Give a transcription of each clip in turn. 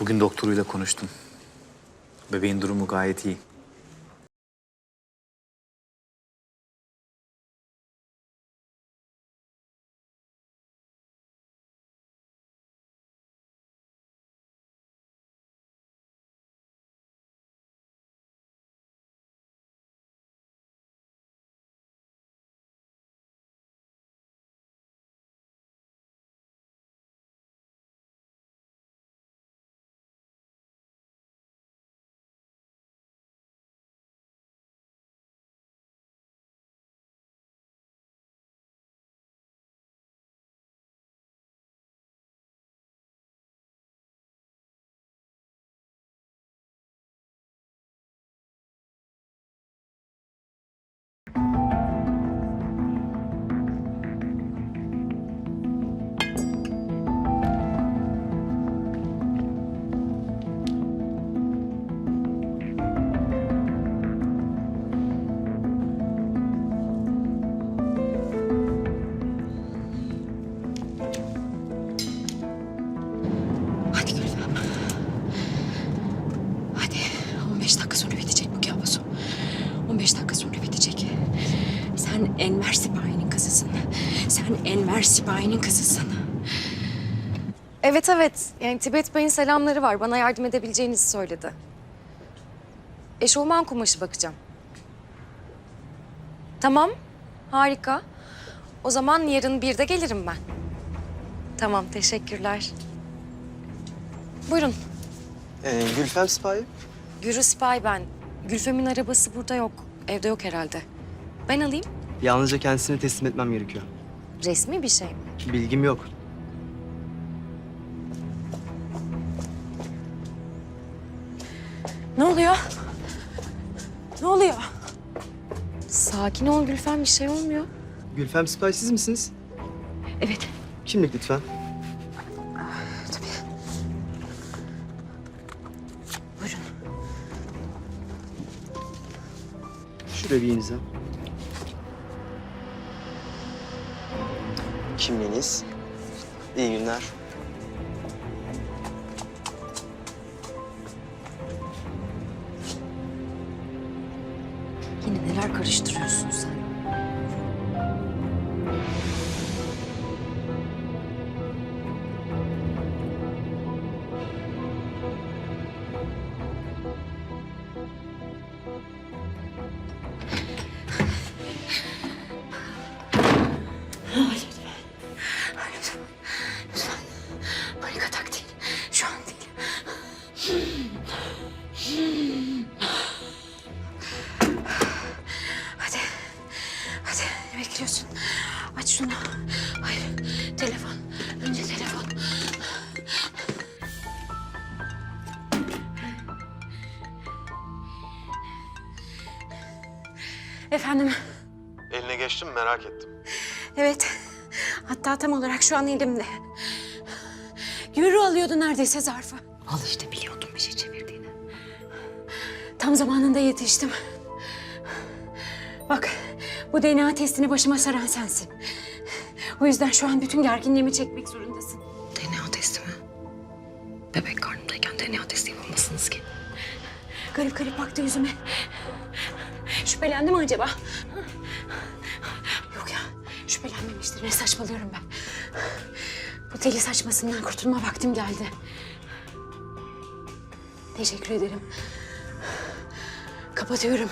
Bugün doktoruyla konuştum. Bebeğin durumu gayet iyi. Sen Enver Sipahi'nin kızısın. Sen Enver Sipahi'nin kızısın. Evet evet. Yani Tibet Bey'in selamları var. Bana yardım edebileceğinizi söyledi. Eşofman kumaşı bakacağım. Tamam. Harika. O zaman yarın bir de gelirim ben. Tamam, teşekkürler. Buyurun. Ee, Gülfem Sipahi. Gürü Sipay ben. Gülfem'in arabası burada yok. Evde yok herhalde. Ben alayım. Yalnızca kendisine teslim etmem gerekiyor. Resmi bir şey mi? Bilgim yok. Ne oluyor? Ne oluyor? Sakin ol Gülfem, bir şey olmuyor. Gülfem Sipahi siz misiniz? Evet. Kimlik lütfen. Tabii. Buyurun. Şuraya bir imza. Kimliğiniz. İyi günler. Yine neler karıştırıyorsun sen? Ne bekliyorsun? Aç şunu. Hayır. Telefon. Önce telefon. Efendim. Eline geçtim merak ettim. Evet. Hatta tam olarak şu an elimde. Yürü alıyordu neredeyse zarfı. Al işte biliyordum bir şey çevirdiğini. Tam zamanında yetiştim. Bak bu DNA testini başıma saran sensin. O yüzden şu an bütün gerginliğimi çekmek zorundasın. DNA testi mi? Bebek karnındayken DNA testi yapamazsınız ki. Garip garip baktı yüzüme. Şüphelendi mi acaba? Yok ya, şüphelenmemiştir. Ne saçmalıyorum ben. Bu deli saçmasından kurtulma vaktim geldi. Teşekkür ederim. Kapatıyorum.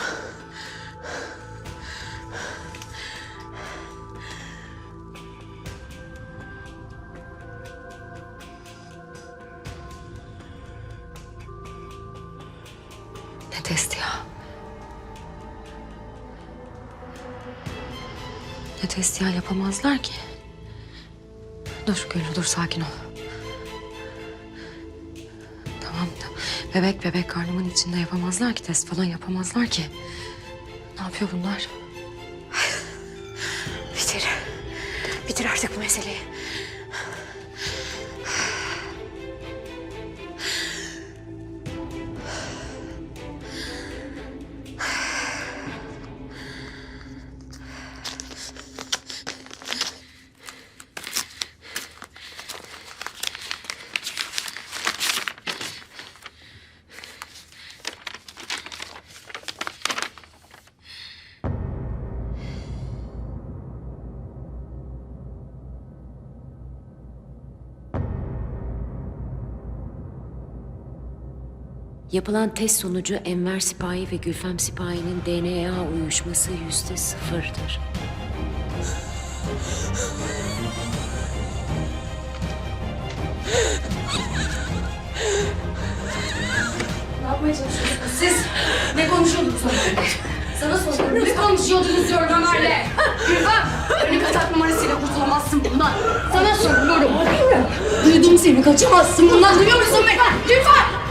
Ne testi ya? Ne testi ya yapamazlar ki. Dur Gülü dur sakin ol. Tamam da bebek bebek karnımın içinde yapamazlar ki test falan yapamazlar ki. Ne yapıyor bunlar? Bitir. Bitir artık bu meseleyi. Yapılan test sonucu Enver Sipahi ve Gülfem Sipahi'nin DNA uyuşması yüzde sıfırdır. Siz ne konuşuyordunuz Ömer'le? Sana soruyorum. Ne konuşuyordunuz diyorum Ömer'le? Gülfem, panik atak numarasıyla kurtulamazsın bundan. Sana soruyorum. Duydum seni, kaçamazsın bundan. Duyuyor musun beni? Gülfem!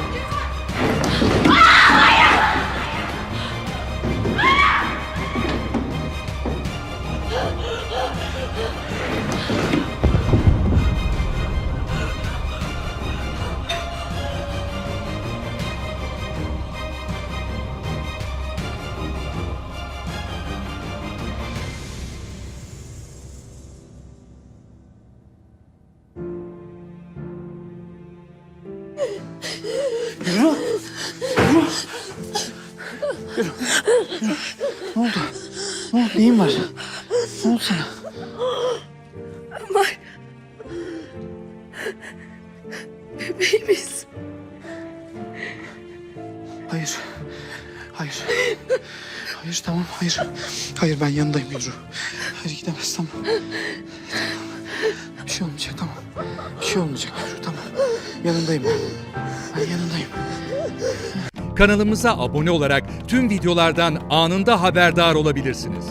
Ne oldu? Neyin var? Ne oldu sana? Bebeğimiz. Hayır. Hayır. Hayır tamam hayır. Hayır ben yanındayım Yürü. Hayır gidemez tamam. Tamam. Bir şey olmayacak tamam. Bir şey olmayacak Yürü. Yanındayım ben. Yanındayım. Kanalımıza abone olarak tüm videolardan anında haberdar olabilirsiniz.